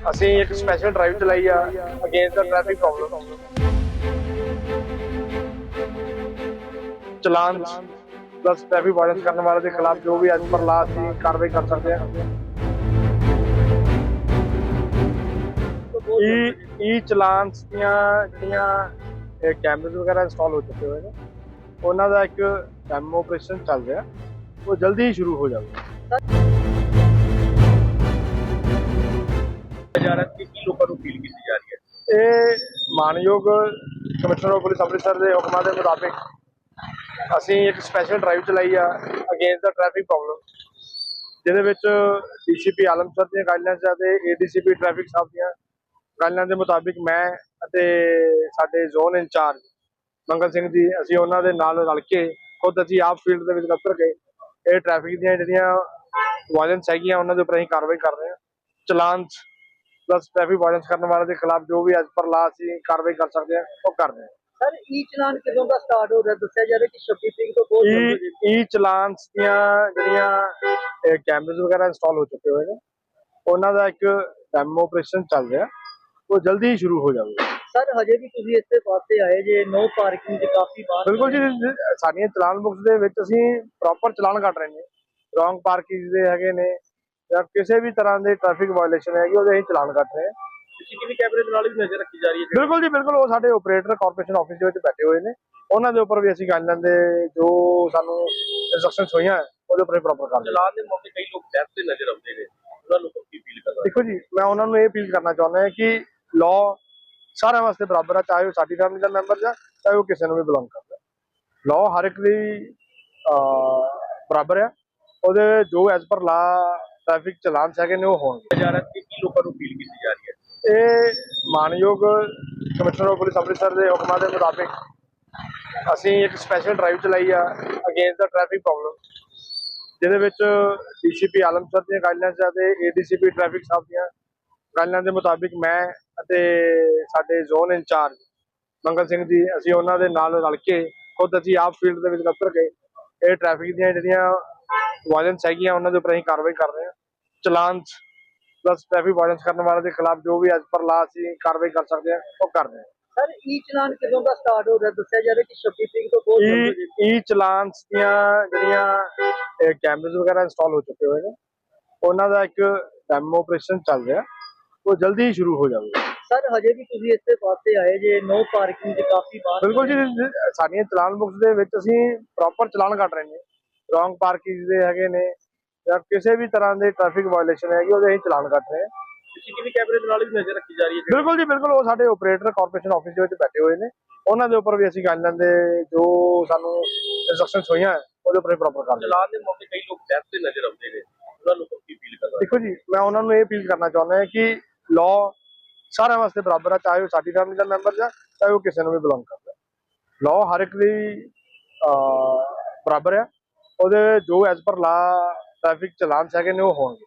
ਅਸੀਂ ਇੱਕ special drive ਚਲਾਈ ਆ ਅਗੇਂਸਟ ਦਾ traffic problem challan plus traffic violence ਕਰਨ ਵਾਲੇ ਦੇ ਖਿਲਾਫ ਜੋ ਵੀ ਐਸ ਪਰ ਲਾ ਅਸੀਂ ਕਾਰਵਾਈ ਕਰ ਸਕਦੇ ਹਾਂ। ਈ ਈ ਚਲਾਨਸ ਦੀਆਂ ਜਿਹੜੀਆਂ ਕੈਮਰੇ ਵਗੈਰਾ ਇੰਸਟਾਲ ਹੋ ਚੁੱਕੇ ਹੋਏ ਨੇ, ਉਹਨਾਂ ਦਾ ਇੱਕ ਡੈਮੋ ਆਪਰੇਸ਼ਨ ਚੱਲ ਰਿਹਾ। ਉਹ ਜਲਦੀ ਹੀ ਸ਼ੁਰੂ ਹੋ ਜਾਊਗਾ। ਜਾ ਰਿਹਾ ਕਿ ਕੀ ਲੋਕਾਂ ਨੂੰ ਅਪੀਲ ਕੀਤੀ ਜਾ ਰਹੀ ਹੈ? ਇਹ ਮਾਨਯੋਗ ਕਮਿਸ਼ਨਰ ਆਫ ਪੁਲਿਸ ਅੰਮ੍ਰਿਤਸਰ ਦੇ ਹੁਕਮਾਂ ਦੇ ਮੁਤਾਬਿਕ ਅਸੀਂ ਇੱਕ ਸਪੈਸ਼ਲ ਡਰਾਈਵ ਚਲਾਈ ਆ ਅਗੇਂਸਟ ਦਾ ਟ੍ਰੈਫਿਕ ਪ੍ਰੋਬਲਮ ਜਿਹਦੇ ਵਿੱਚ ਡੀਸੀਪੀ ਆਲਮ ਸਰ ਦੀਆਂ ਗਾਈਡਲਾਈਨਸ ਅਤੇ ਏਡੀਸੀਪੀ ਟ੍ਰੈਫਿਕ ਸਾਹਿਬ ਦੀਆਂ ਗਾਈਡਲਾਈਨ ਦੇ ਮੁਤਾਬਿਕ ਮੈਂ ਅਤੇ ਸਾਡੇ ਜ਼ੋਨ ਇੰਚਾਰਜ ਮੰਗਲ ਸਿੰਘ ਜੀ, ਅਸੀਂ ਉਹਨਾਂ ਦੇ ਨਾਲ ਰਲ ਕੇ ਖੁਦ ਅਸੀਂ ਆਪ ਫੀਲਡ ਦੇ ਵਿੱਚ ਉਤਰ ਗਏ। ਇਹ ਟ੍ਰੈਫਿਕ ਦੀਆਂ ਜਿਹੜੀਆਂ ਵਾਇਲੈਂਸ ਹੈਗੀਆਂ, ਉਹਨਾਂ ਦੇ ਉੱਪਰ ਅਸੀਂ ਕਾਰਵਾਈ ਕਰ ਰਹੇ ਹਾਂ। ਚਲਾਨ ਪਲਸ ਟ੍ਰੈਫਿਕ ਵਾਇਲੈਂਸ ਕਰਨ ਵਾਲੇ ਦੇ ਖਿਲਾਫ ਜੋ ਵੀ ਐਸ ਪਰ ਲਾ ਅਸੀਂ ਕਾਰਵਾਈ ਕਰ ਸਕਦੇ ਹਾਂ ਉਹ ਕਰ ਰਹੇ ਹਾਂ। ਸਰ ਈ ਚਲਾਨ ਕਦੋਂ ਦਾ ਸਟਾਰਟ ਹੋ ਰਿਹਾ? ਦੱਸਿਆ ਜਾ ਰਿਹਾ ਕਿ 26 ਤਰੀਕ ਤੋਂ ਬਹੁਤ ਈ ਚਲਾਨਸ ਦੀਆਂ ਜਿਹੜੀਆਂ ਕੈਮਰੇ ਵਗੈਰਾ ਇੰਸਟਾਲ ਹੋ ਚੁੱਕੇ ਹੋਏ ਨੇ ਉਹਨਾਂ ਦਾ ਇੱਕ ਡੈਮੋ ਆਪਰੇਸ਼ਨ ਚੱਲ ਰਿਹਾ। ਉਹ ਜਲਦੀ ਹੀ ਸ਼ੁਰੂ ਹੋ ਜਾਊਗਾ ਸਰ ਹਜੇ ਵੀ ਤੁਸੀਂ ਇਸੇ ਪਾਸੇ ਆਏ ਜੇ ਨੋ ਪਾਰਕਿੰਗ ਚ ਕਾਫੀ ਬਾਹਰ ਬਿਲਕੁਲ ਜੀ, ਸਾਡੀਆਂ ਚਲਾਨ ਬੁੱਕਸ ਦੇ ਵਿੱਚ ਅਸੀਂ ਪ੍ਰੋਪਰ ਚਲਾਨ ਕੱਟ ਰਹੇ ਨੇ। ਰੋਂਗ ਪਾਰਕਿੰਗ ਦੇ ਹੈਗੇ ਨੇ ਜਾਂ ਕਿਸੇ ਵੀ ਤਰ੍ਹਾਂ ਦੇ ਟ੍ਰੈਫਿਕ ਵਾਇਓਲੇਸ਼ਨ ਹੈਗੀ ਉਹਦੇ ਅਸੀਂ ਚਲਾਨ ਕੱਟ ਰਹੇ ਹਾਂ। ਸੀਸੀਟੀਵੀ ਕੈਮਰੇ ਦੇ ਨਾਲ ਵੀ ਨਜ਼ਰ ਰੱਖੀ ਜਾ ਰਹੀ ਹੈ ਬਿਲਕੁਲ ਜੀ ਬਿਲਕੁਲ। ਉਹ ਸਾਡੇ ਆਪਰੇਟਰ ਕਾਰਪੋਰੇਸ਼ਨ ਆਫਿਸ ਦੇ ਵਿੱਚ ਬੈਠੇ ਹੋਏ ਨੇ। ਉਹਨਾਂ ਦੇ ਉੱਪਰ ਵੀ ਅਸੀਂ ਗਾਈਡਲਾਈਨ ਦੇ ਜੋ ਸਾਨੂੰ ਇਨਸਟਰਕਸ਼ਨਸ ਹੋਈਆਂ ਉਹਦੇ ਉੱਪਰ ਪ੍ਰੋਪਰ ਕਰ ਰਹੇ। ਚਲਾਨ ਦੇ ਮੌਕੇ ਕਈ ਲੋਕ ਡੈਥ ਤੇ ਨਜ਼ਰ ਆਉਂਦੇ ਨੇ। ਉਹਨਾਂ ਨੂੰ ਕੀ ਅਪੀਲ ਕਰਦਾ ਦੇਖੋ ਜੀ ਮੈਂ ਉਹਨਾਂ ਨੂੰ ਇਹ ਅਪੀਲ ਕਰਨਾ ਚਾਹੁੰਦਾ ਹਾਂ ਕਿ ਲਾਅ ਸਾਰਿਆਂ ਵਾਸਤੇ ਬਰਾਬਰ ਹੈ ਚਾਹੇ ਉਹ ਸਾਡੀ ਫੈਮਿਲੀ ਦਾ ਮੈਂਬਰ ਹੈ ਚਾਹੇ ਉਹ ਕਿਸੇ ਨੂੰ ਵੀ ਬਿਲੋਂਗ ਕਰਦਾ। ਲਾਅ ਹਰ ਇੱਕ ਦੀ ਬਰਾਬਰ ਹੈ ਉਹਦੇ ਜੋ ਐਜ਼ ਪਰ ਲਾ ਟ੍ਰੈਫਿਕ ਚਲਾਨ ਹੈਗੇ ਨੇ ਉਹ ਹੋਣਗੇ। ਜਾ ਰਿਹਾ ਕਿ ਕੀ ਲੋਕਾਂ ਨੂੰ ਅਪੀਲ ਕੀਤੀ ਜਾ ਰਹੀ ਹੈ? ਇਹ ਮਾਨਯੋਗ ਕਮਿਸ਼ਨਰ ਆਫ ਪੁਲਿਸ ਅੰਮ੍ਰਿਤਸਰ ਦੇ ਹੁਕਮਾਂ ਦੇ ਮੁਤਾਬਿਕ ਅਸੀਂ ਇੱਕ ਸਪੈਸ਼ਲ ਡਰਾਈਵ ਚਲਾਈ ਆ ਅਗੇਂਸਟ ਦਾ ਟ੍ਰੈਫਿਕ ਪ੍ਰੋਬਲਮ ਜਿਹਦੇ ਵਿੱਚ ਡੀਸੀਪੀ ਆਲਮ ਸਰ ਦੀਆਂ ਗਾਈਡਲਾਈਨਸ ਅਤੇ ਏਡੀਸੀਪੀ ਟ੍ਰੈਫਿਕ ਸਾਹਿਬ ਦੀਆਂ ਗਾਈਡਲਾਈਨ ਦੇ ਮੁਤਾਬਿਕ ਮੈਂ ਅਤੇ ਸਾਡੇ ਜ਼ੋਨ ਇੰਚਾਰਜ ਮੰਗਲ ਸਿੰਘ ਜੀ ਅਸੀਂ ਉਹਨਾਂ ਦੇ ਨਾਲ ਰਲ ਕੇ ਖੁਦ ਅਸੀਂ ਆਪ ਫੀਲਡ ਦੇ ਵਿੱਚ ਉਤਰ ਕੇ ਇਹ ਟ੍ਰੈਫਿਕ ਦੀਆਂ ਜਿਹੜੀਆਂ ਵਾਇਲੈਂਸ ਹੈਗੀਆਂ ਉਹਨਾਂ ਦੇ ਉੱਪਰ ਅਸੀਂ ਕਾਰਵਾਈ ਕਰ ਰਹੇ ਹਾਂ। ਚਲਾਨ ਪਲਸ ਟ੍ਰੈਫਿਕ ਵਾਇਲੈਂਸ ਕਰਨ ਵਾਲੇ ਦੇ ਖਿਲਾਫ ਜੋ ਵੀ ਐਸ ਪਰ ਲਾ ਅਸੀਂ ਕਾਰਵਾਈ ਕਰ ਸਕਦੇ ਹਾਂ ਉਹ ਕਰ ਰਹੇ ਹਾਂ। ਸਰ ਈ ਚਲਾਨ ਕਦੋਂ ਦਾ ਸਟਾਰਟ ਹੋ ਰਿਹਾ? ਦੱਸਿਆ ਜਾ ਰਿਹਾ ਕਿ 26 ਤਰੀਕ ਤੋਂ ਬਹੁਤ ਈ ਈ ਚਲਾਨਸ ਦੀਆਂ ਜਿਹੜੀਆਂ ਕੈਮਰੇ ਵਗੈਰਾ ਇੰਸਟਾਲ ਹੋ ਚੁੱਕੇ ਹੋਏ ਨੇ ਉਹਨਾਂ ਦਾ ਇੱਕ ਡੈਮੋ ਆਪਰੇਸ਼ਨ ਚੱਲ ਰਿਹਾ। ਉਹ ਜਲਦੀ ਹੀ ਸ਼ੁਰੂ ਹੋ ਜਾਊਗਾ ਸਰ ਹਜੇ ਵੀ ਤੁਸੀਂ ਇਸੇ ਪਾਸੇ ਆਏ ਜੇ ਨੋ ਪਾਰਕਿੰਗ ਚ ਕਾਫੀ ਬਾਹਰ ਬਿਲਕੁਲ ਜੀ, ਸਾਡੀਆਂ ਚਲਾਨ ਬੁੱਕਸ ਦੇ ਵਿੱਚ ਅਸੀਂ ਪ੍ਰੋਪਰ ਚਲਾਨ ਕੱਟ ਰਹੇ ਨੇ। ਰੋਂਗ ਪਾਰਕਿੰਗ ਦੇ ਹੈਗੇ ਨੇ ਜਾਂ ਕਿਸੇ ਵੀ ਤਰ੍ਹਾਂ ਦੇ ਟ੍ਰੈਫਿਕ ਵਾਇਓਲੇਸ਼ਨ ਹੈਗੀ ਉਹਦੇ ਅਸੀਂ ਚਲਾਨ ਕੱਟ ਰਹੇ ਹਾਂ। ਸੀਸੀਟੀਵੀ ਕੈਮਰੇ ਦੇ ਨਾਲ ਵੀ ਨਜ਼ਰ ਰੱਖੀ ਜਾ ਰਹੀ ਹੈ। ਬਿਲਕੁਲ ਜੀ ਬਿਲਕੁਲ। ਉਹ ਸਾਡੇ ਆਪਰੇਟਰ ਕਾਰਪੋਰੇਸ਼ਨ ਆਫਿਸ ਦੇ ਵਿੱਚ ਬੈਠੇ ਹੋਏ ਨੇ। ਉਹਨਾਂ ਦੇ ਉੱਪਰ ਵੀ ਅਸੀਂ ਗਾਈਡਲਾਈਨ ਦੇ ਜੋ ਸਾਨੂੰ ਇਨਸਟਰਕਸ਼ਨਸ ਹੋਈਆਂ ਉਹਦੇ ਉੱਪਰ ਪ੍ਰੋਪਰ ਕਰ ਰਹੇ ਹਾਂ। ਚਲਾਨ ਦੇ ਮੌਕੇ ਕਈ ਲੋਕ ਡੈਥ ਤੇ ਨਜ਼ਰ ਆਉਂਦੇ ਨੇ। ਉਹਨਾਂ ਨੂੰ ਕੀ ਅਪੀਲ ਕਰਦਾ ਦੇਖੋ ਜੀ ਮੈਂ ਉਹਨਾਂ ਨੂੰ ਇਹ ਅਪੀਲ ਕਰਨਾ ਚਾਹੁੰਦਾ ਹਾਂ ਕਿ ਲਾਅ ਸਾਰਿਆਂ ਵਾਸਤੇ ਬਰਾਬਰ ਹੈ ਚਾਹੇ ਉਹ ਸਾਡੀ ਫੈਮਿਲੀ ਦਾ ਮੈਂਬਰ ਹੈ ਚਾਹੇ ਉਹ ਕਿਸੇ ਨੂੰ ਵੀ ਬਿਲੋਂਗ ਕਰਦਾ। ਲਾਅ ਹਰ ਇੱਕ ਦੀ ਬਰਾਬਰ ਹੈ ਉਹਦੇ ਜੋ ਐਜ਼ ਪਰ ਲਾ ਟ੍ਰੈਫਿਕ ਚਲਾਨ ਹੈਗੇ ਨੇ ਉਹ ਹੋਣਗੇ।